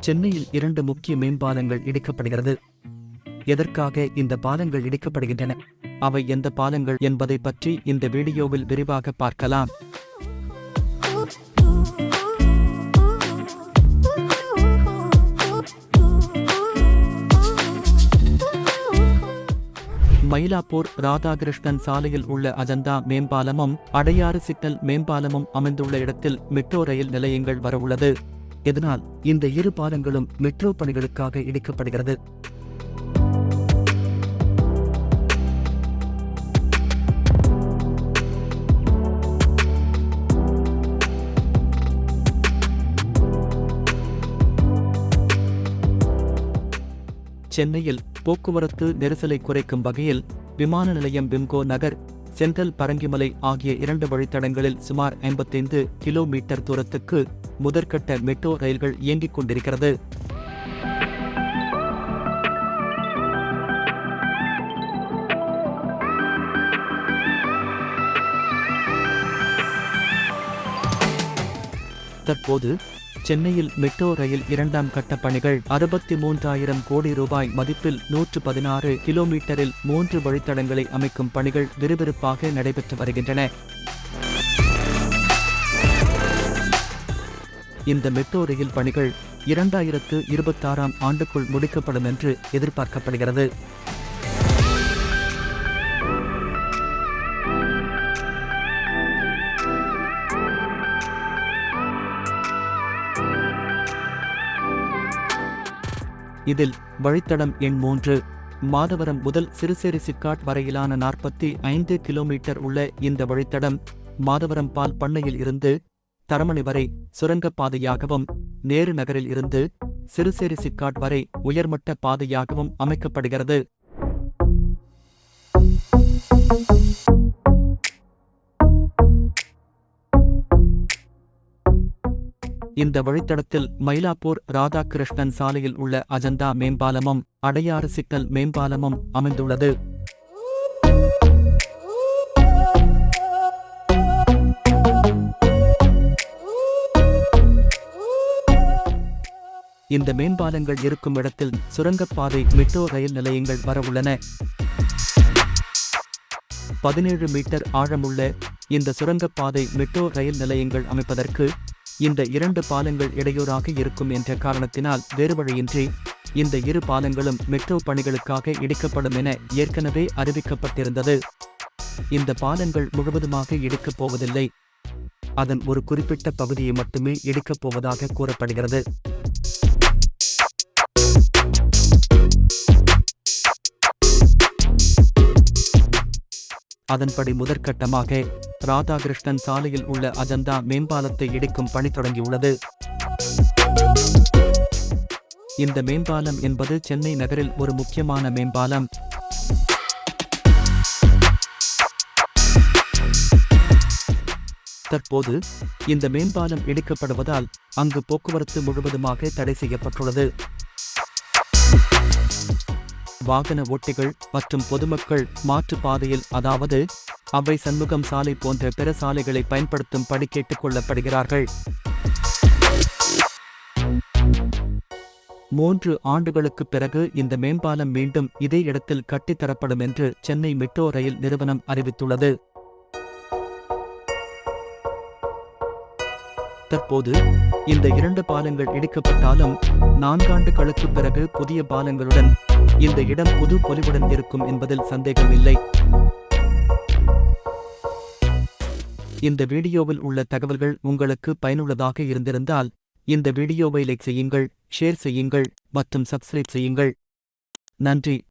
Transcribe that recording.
சென்னையில் இரண்டு முக்கிய மேம்பாலங்கள் இடிக்கப்படுகிறது. எதற்காக இந்த பாலங்கள் இடிக்கப்படுகின்றன? அவை எந்த பாலங்கள் என்பதை பற்றி இந்த வீடியோவில் விரிவாக பார்க்கலாம். மயிலாப்பூர் ராதாகிருஷ்ணன் சாலையில் உள்ள அஜந்தா மேம்பாலமும் அடையாறு சிக்னல் மேம்பாலமும் அமைந்துள்ள இடத்தில் மெட்ரோ ரயில் நிலையங்கள் வரவுள்ளது இதனால் இந்த இரு பாலங்களும் மெட்ரோ பணிகளுக்காக இடிக்கப்படுகிறது. சென்னையில் போக்குவரத்து நெரிசலை குறைக்கும் வகையில் விமான நிலையம் பிம்கோ நகர் சென்ட்ரல் பரங்கிமலை ஆகிய இரண்டு வழித்தடங்களில் சுமார் ஐம்பத்தைந்து கிலோமீட்டர் தூரத்துக்கு முதற்கட்ட மெட்ரோ ரயில்கள் இயங்கிக் கொண்டிருக்கிறது. தற்போது சென்னையில் மெட்ரோ ரயில் இரண்டாம் கட்ட பணிகள் அறுபத்தி மூன்றாயிரம் கோடி ரூபாய் மதிப்பில் நூற்று பதினாறு கிலோமீட்டரில் மூன்று வழித்தடங்களை அமைக்கும் பணிகள் விறுவிறுப்பாக நடைபெற்று வருகின்றன. இந்த மெட்ரோ ரயில் பணிகள் இரண்டாயிரத்து இருபத்தாறாம் ஆண்டுக்குள் முடிக்கப்படும் என்று எதிர்பார்க்கப்படுகிறது. இதில் வழித்தடம் எண் மூன்று மாதவரம் முதல் சிறுசேரி சிக்காட் வரையிலான நாற்பத்தி ஐந்து கிலோமீட்டர் உள்ள இந்த வழித்தடம் மாதவரம் பால் பண்ணையில் இருந்து தரமணி வரை சுரங்கப்பாதையாகவும் நேரு நகரில் இருந்து சிறுசேரி சிக்காட் வரை உயர்மட்ட பாதையாகவும் அமைக்கப்படுகிறது. இந்த வழித்தடத்தில் மயிலாப்பூர் ராதாகிருஷ்ணன் சாலையில் உள்ள அஜந்தா மேம்பாலமும் அடையாறு சிக்கல் மேம்பாலமும் அமைந்துள்ளது. இந்த மேம்பாலங்கள் இருக்கும் இடத்தில் சுரங்கப்பாதை மெட்ரோ ரயில் நிலையங்கள் வரவுள்ளன பதினேழு மீட்டர் ஆழமுள்ள இந்த சுரங்கப்பாதை மெட்ரோ ரயில் நிலையங்கள் அமைப்பதற்கு இந்த இரண்டு பாலங்கள் இடையூறாக இருக்கும் என்ற காரணத்தினால் வேறு வழியின்றி இந்த இரு பாலங்களும் மெட்ரோ பணிகளுக்காக இடிக்கப்படும் என ஏற்கனவே அறிவிக்கப்பட்டிருந்தது. இந்த பாலங்கள் முழுவதுமாக இடிக்கப் போவதில்லை. அதன் ஒரு குறிப்பிட்ட பகுதியை மட்டுமே இடிக்கப் போவதாக கூறப்படுகிறது. அதன்படி முதற்கட்டமாக ராதாகிருஷ்ணன் சாலையில் உள்ள அஜந்தா மேம்பாலத்தை இடிக்கும் பணி தொடங்கியுள்ளது. இந்த மேம்பாலம் என்பது சென்னை நகரில் ஒரு முக்கியமான மேம்பாலம். தற்போது இந்த மேம்பாலம் இடிக்கப்படுவதால் அங்கு போக்குவரத்து முழுவதுமாக தடை செய்யப்பட்டுள்ளது. வாகன ஓட்டிகள் மற்றும் பொதுமக்கள் மாற்றுப்பாதையில் அதாவது அவை சண்முகம் சாலை போன்ற பிற சாலைகளை பயன்படுத்தும் படி கேட்டுக் கொள்ளப்படுகிறார்கள். மூன்று ஆண்டுகளுக்குப் பிறகு இந்த மேம்பாலம் மீண்டும் இதே இடத்தில் கட்டித்தரப்படும் என்று சென்னை மெட்ரோ ரயில் நிறுவனம் அறிவித்துள்ளது. தற்போது இந்த இரண்டு பாலங்கள் இடிக்கப்பட்டாலும் நான்காண்டுகளுக்குப் பிறகு புதிய பாலங்களுடன் இந்த இடம் புது பொலிவுடன் இருக்கும் என்பதில் சந்தேகமில்லை. இந்த வீடியோவில் உள்ள தகவல்கள் உங்களுக்கு பயனுள்ளதாக இருந்திருந்தால் இந்த வீடியோவை லைக் செய்யுங்கள் ஷேர் செய்யுங்கள் மற்றும் சப்ஸ்கிரைப் செய்யுங்கள். நன்றி.